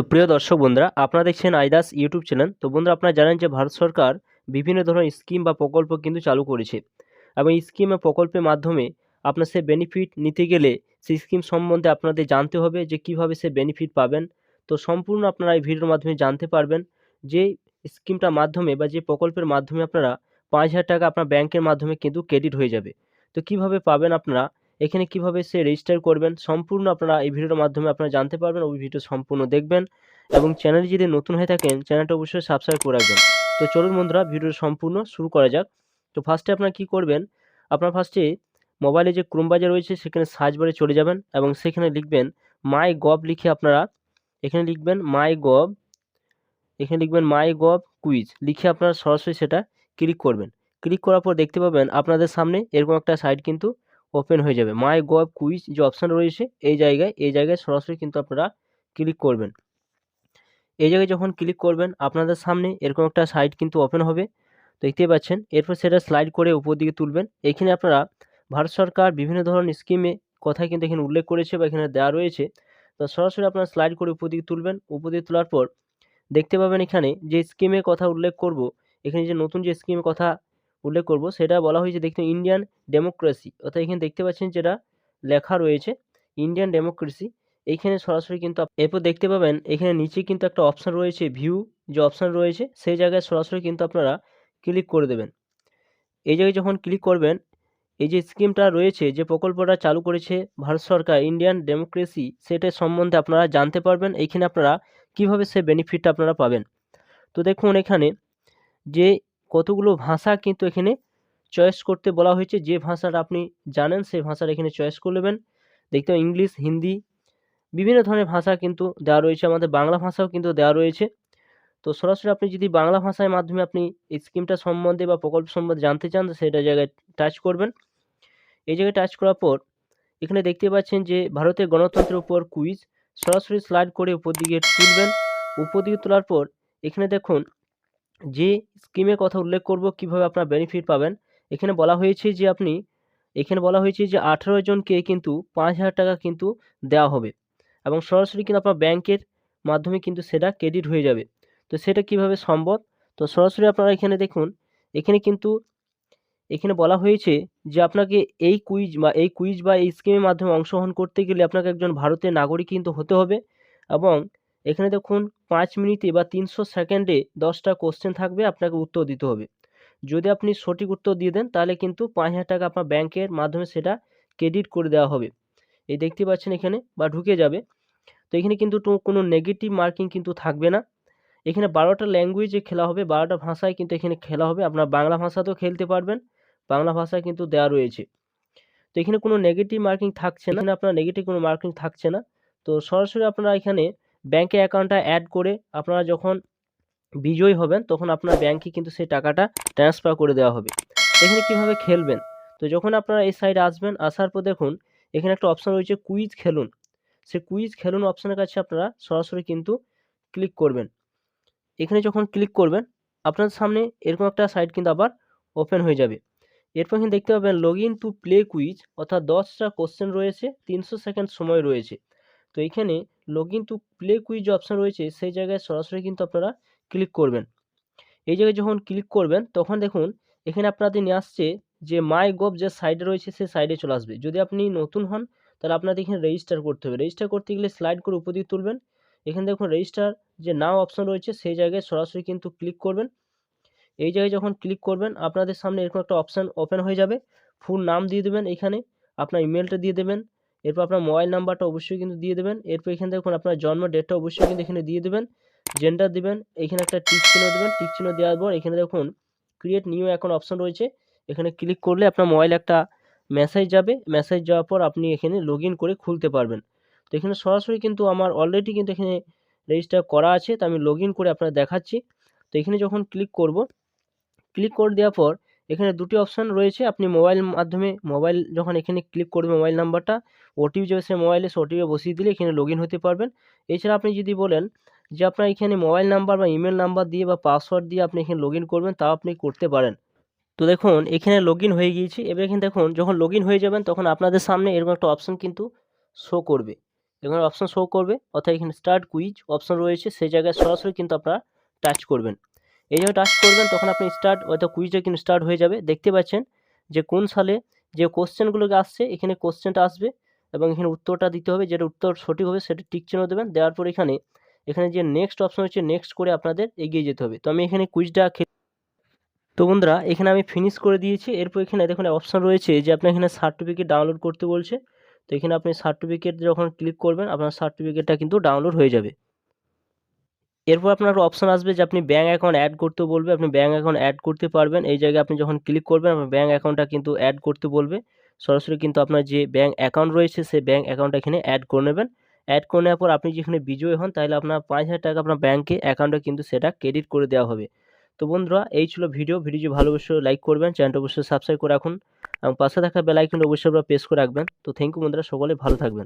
তো প্রিয় দর্শক বন্ধুরা, আপনারা দেখছেন আইদাস ইউটিউব চ্যানেল। তো বন্ধুরা, আপনারা জানেন যে ভারত সরকার বিভিন্ন ধরনের স্কিম বা প্রকল্প কিন্তু চালু করেছে এবং এই স্কিম বা প্রকল্পের মাধ্যমে আপনার সে বেনিফিট নিতে গেলে সেই স্কিম সম্বন্ধে আপনাদের জানতে হবে যে কীভাবে সে বেনিফিট পাবেন। তো সম্পূর্ণ আপনারা এই ভিডিওর মাধ্যমে জানতে পারবেন যে স্কিমটার মাধ্যমে বা যে প্রকল্পের মাধ্যমে আপনারা পাঁচ হাজার টাকা আপনার ব্যাংকের মাধ্যমে কিন্তু ক্রেডিট হয়ে যাবে। তো কীভাবে পাবেন আপনারা? এখানে কীভাবে সে রেজিস্টার করবেন, সম্পূর্ণ আপনারা এই ভিডিওর মাধ্যমে আপনারা জানতে পারবেন, ওই ভিডিও সম্পূর্ণ দেখবেন এবং চ্যানেলে যদি নতুন হয়ে থাকেন চ্যানেলটা অবশ্যই সাবস্ক্রাইব করে রাখবেন। তো চলুন বন্ধুরা ভিডিও সম্পূর্ণ শুরু করা যাক। তো ফার্স্টে আপনারা কী করবেন, আপনার ফার্স্টে মোবাইলে যে ক্রোম বাজার রয়েছে, সেখানে সার্চ বারে চলে যাবেন এবং সেখানে লিখবেন মাই গভ লিখে আপনারা এখানে লিখবেন মাই গভ এখানে লিখবেন মাই গভ কুইজ লিখে আপনারা সরাসরি সেটা ক্লিক করবেন। ক্লিক করার পর দেখতে পাবেন, আপনাদের সামনে এরকম একটা সাইট কিন্তু ওপেন হয়ে যাবে। মাই গভ কুইজ যে অপশান রয়েছে, এই জায়গায় এই জায়গায় সরাসরি কিন্তু আপনারা ক্লিক করবেন। এই জায়গায় যখন ক্লিক করবেন, আপনাদের সামনে এরকম একটা সাইট কিন্তু ওপেন হবে। দেখতেই পাচ্ছেন, এরপর সেটা স্লাইড করে উপর দিকে তুলবেন। এখানে আপনারা ভারত সরকার বিভিন্ন ধরনের স্কিমে কথা কিন্তু এখানে উল্লেখ করেছে বা এখানে দেওয়া রয়েছে। তো সরাসরি আপনারা স্লাইড করে উপর দিকে তুলবেন। উপর দিকে তোলার পর দেখতে পাবেন এখানে যে স্কিমে কথা উল্লেখ করব, এখানে যে নতুন যে স্কিমের কথা উল্লেখ করব, সেটা বলা হয়েছে দেখতে ইন্ডিয়ান ডেমোক্রেসি অর্থাৎ এখানে দেখতে পাচ্ছেন যেটা লেখা রয়েছে ইন্ডিয়ান ডেমোক্রেসি এইখানে সরাসরি কিন্তু এরপর দেখতে পাবেন এখানে নিচে কিন্তু একটা অপশান রয়েছে ভিউ যে অপশান রয়েছে, সেই জায়গায় সরাসরি কিন্তু আপনারা ক্লিক করে দেবেন। এই জায়গায় যখন ক্লিক করবেন, এই যে স্কিমটা রয়েছে, যে প্রকল্পটা চালু করেছে ভারত সরকার ইন্ডিয়ান ডেমোক্রেসি সেটার সম্বন্ধে আপনারা জানতে পারবেন এইখানে আপনারা কীভাবে সে বেনিফিটটা আপনারা পাবেন। তো দেখুন এখানে যে কতগুলো ভাষা কিন্তু এখানে চয়েস করতে বলা হয়েছে। যে ভাষাটা আপনি জানেন, সেই ভাষাটা এখানে চয়েস করে নেবেন। দেখতে ইংলিশ, হিন্দি, বিভিন্ন ধরনের ভাষা কিন্তু দেওয়া রয়েছে। আমাদের বাংলা ভাষাও কিন্তু দেওয়া রয়েছে। তো সরাসরি আপনি যদি বাংলা ভাষার মাধ্যমে আপনি স্কিমটা সম্বন্ধে বা প্রকল্প সম্বন্ধে জানতে চান সেটা জায়গায় টাচ করবেন। এই জায়গায় টাচ করার পর এখানে দেখতে পাচ্ছেন যে ভারতের গণতন্ত্রের উপর কুইজ সরাসরি স্লাইড করে উপর দিকে তুলবেন। উপর দিকে তোলার পর এখানে দেখুন যে স্কিমের কথা উল্লেখ করব, কীভাবে আপনার বেনিফিট পাবেন? এখানে বলা হয়েছে যে আপনি, এখানে বলা হয়েছে যে আঠেরো জনকে কিন্তু পাঁচ হাজার টাকা কিন্তু দেওয়া হবে এবং সরাসরি কিন্তু আপনার ব্যাংকের মাধ্যমে কিন্তু সেটা ক্রেডিট হয়ে যাবে। তো সেটা কীভাবে সম্ভব? তো সরাসরি আপনারা এখানে দেখুন, এখানে কিন্তু, এখানে বলা হয়েছে যে আপনাকে এই কুইজ বা এই কুইজ বা এই স্কিমের মাধ্যমে অংশগ্রহণ করতে গেলে আপনাকে একজন ভারতের নাগরিক কিন্তু হতে হবে এবং এখানে দেখুন, পাঁচ মিনিটে বা তিনশো সেকেন্ডে দশটা কোশ্চেন থাকবে, আপনাকে উত্তর দিতে হবে। যদি আপনি সঠিক উত্তর দিয়ে দেন, তাহলে কিন্তু পাঁচ হাজার টাকা আপনার ব্যাংকের মাধ্যমে সেটা ক্রেডিট করে দেওয়া হবে। এই দেখতে পাচ্ছেন এখানে, বা ঢুকে যাবে। তো এখানে কিন্তু কোনো নেগেটিভ মার্কিং কিন্তু থাকবে না। এখানে বারোটা ল্যাঙ্গুয়েজে খেলা হবে, বারোটা ভাষায় কিন্তু এখানে খেলা হবে। আপনার বাংলা ভাষাতেও খেলতে পারবেন, বাংলা ভাষায় কিন্তু দেওয়া রয়েছে। তো এখানে কোনো নেগেটিভ মার্কিং থাকছে না। আপনার নেগেটিভ কোনো মার্কিং থাকছে না। তো সরাসরি আপনারা এখানে ব্যাংকে অ্যাকাউন্টটা অ্যাড করে আপনারা যখন বিজয়ী হবেন, তখন আপনার ব্যাংকে কিন্তু সেই টাকাটা ট্রান্সফার করে দেওয়া হবে। এখানে কীভাবে খেলবেন? তো যখন আপনারা এই সাইডে আসবেন, আসার পর দেখুন, এখানে একটা অপশান রয়েছে কুইজ খেলুন। সে কুইজ খেলুন অপশানের কাছে আপনারা সরাসরি কিন্তু ক্লিক করবেন। এখানে যখন ক্লিক করবেন, আপনার সামনে এরকম একটা সাইট কিন্তু আবার ওপেন হয়ে যাবে। এরপর কিন্তু দেখতে পাবেন log in to play quiz অর্থাৎ দশটা কোশ্চেন রয়েছে, তিনশো সেকেন্ড সময় রয়েছে। তো এখানে log in to play quiz option রয়েছে, সেই জায়গায় সরাসরি কিন্তু আপনারা ক্লিক করবেন। এই জায়গায় যখন ক্লিক করবেন, তখন দেখুন, এখানে আপনাদের নিয়ে আসছে যে মাই গভ যে সাইডে রয়েছে, সেই সাইডে চলে আসবে। যদি আপনি নতুন হন, তাহলে আপনাদের এখানে রেজিস্টার করতে হবে। রেজিস্টার করতে গেলে স্লাইড করে উপর দিকে তুলবেন। এখানে দেখুন রেজিস্টার যে নাও অপশন রয়েছে, সেই জায়গায় সরাসরি কিন্তু ক্লিক করবেন। এই জায়গায় যখন ক্লিক করবেন, আপনাদের সামনে এরকম একটা অপশান ওপেন হয়ে যাবে। ফুল নাম দিয়ে দেবেন এখানে। আপনার ইমেলটা দিয়ে দেবেন। এরপর আপনার মোবাইল নাম্বারটা অবশ্যই কিন্তু দিয়ে দেবেন। এরপর এখানে দেখুন, আপনার জন্ম ডেটটা অবশ্যই কিন্তু এখানে দিয়ে দেবেন। জেন্ডার দিবেন, এখানে একটা টিক চিহ্ন দেবেন। টিক চিহ্ন দেওয়ার পর এখানে দেখুন ক্রিয়েট নিউ অ্যাকাউন্ট অপশন রয়েছে। এখানে ক্লিক করলে আপনার মোবাইলে একটা মেসেজ যাবে। মেসেজ যাওয়ার পর আপনি এখানে লগ করে খুলতে পারবেন। তো এখানে সরাসরি কিন্তু আমার অলরেডি কিন্তু এখানে রেজিস্টার করা আছে। তো আমি লগ করে আপনার দেখাচ্ছি। তো এখানে যখন ক্লিক করব ক্লিক করে দেওয়ার পর এখানে দুটি অপশান রয়েছে। আপনি মোবাইল মাধ্যমে মোবাইল যখন এখানে ক্লিক করবেন মোবাইল নাম্বারটা ওটিপি যাবে সে মোবাইলে সে ওটিপি বসিয়ে দিলে এখানে লগ হতে পারবেন। এছাড়া আপনি যদি বলেন যে আপনার এখানে মোবাইল নাম্বার বা ইমেল নাম্বার দিয়ে বা পাসওয়ার্ড দিয়ে আপনি এখানে লগ করবেন, তাও আপনি করতে পারেন। তো দেখুন, এখানে লগ হয়ে গিয়েছি। এবার এখানে দেখুন, যখন লগ হয়ে যাবেন, তখন আপনাদের সামনে এরকম একটা অপশান কিন্তু শো করবে। এখানে অপশান শো করবে, অর্থাৎ এখানে স্টার্ট কুইজ অপশন রয়েছে। সেই জায়গায় সরাসরি কিন্তু আপনারা টাচ করবেন। এই যখন টাচ করবেন, তখন আপনি স্টার্ট অর্থাৎ কুইজটা কিন্তু স্টার্ট হয়ে যাবে। দেখতে পাচ্ছেন যে কোন সালে যে কোশ্চেনগুলোকে আসছে, এখানে কোশ্চেনটা আসবে এবং এখানে উত্তরটা দিতে হবে। যেটা উত্তর সঠিক হবে, সেটা টিক চিহ্ন দেবেন। দেওয়ার পর এখানে এখানে যে নেক্সট অপশন হচ্ছে নেক্সট করে আপনাদের এগিয়ে যেতে হবে। তো আমি এখানে কুইজটা তো বন্ধুরা, এখানে আমি ফিনিশ করে দিয়েছি। এরপর এখানে দেখুন অপশন রয়েছে যে আপনি এখানে সার্টিফিকেট ডাউনলোড করতে বলছে। তো এখানে আপনি সার্টিফিকেট যখন ক্লিক করবেন, আপনার সার্টিফিকেটটা কিন্তু ডাউনলোড হয়ে যাবে। এরপর আপনার অপশন আসবে যে আপনি ব্যাঙ্ক অ্যাকাউন্ট অ্যাড করতে বলবে। আপনি ব্যাঙ্ক অ্যাকাউন্ট অ্যাড করতে পারবেন। এই জায়গায় আপনি যখন ক্লিক করবেন, আপনার ব্যাঙ্ক অ্যাকাউন্টটা কিন্তু অ্যাড করতে বলবে। সরাসরি কিন্তু আপনার যে ব্যাঙ্ক অ্যাকাউন্ট রয়েছে, সেই ব্যাঙ্ক অ্যাকাউন্টটা এখানে অ্যাড করে নেবেন। অ্যাড করে নেওয়ার পর আপনি যেখানে বিজয়ী হন, তাহলে আপনার পাঁচ হাজার টাকা আপনার ব্যাঙ্কে অ্যাকাউন্টে কিন্তু সেটা ক্রেডিট করে দেওয়া হবে। তো বন্ধুরা, এই ছিল ভিডিও ভিডিও যদি ভালো অবশ্যই লাইক করবেন। চ্যানেলটা অবশ্যই সাবস্ক্রাইব করে রাখুন। এবং পাশে থাকা বেল আইকনটা অবশ্যই আপনারা প্রেস করে রাখবেন। তো থ্যাংক ইউ বন্ধুরা, সকলে ভালো থাকবেন।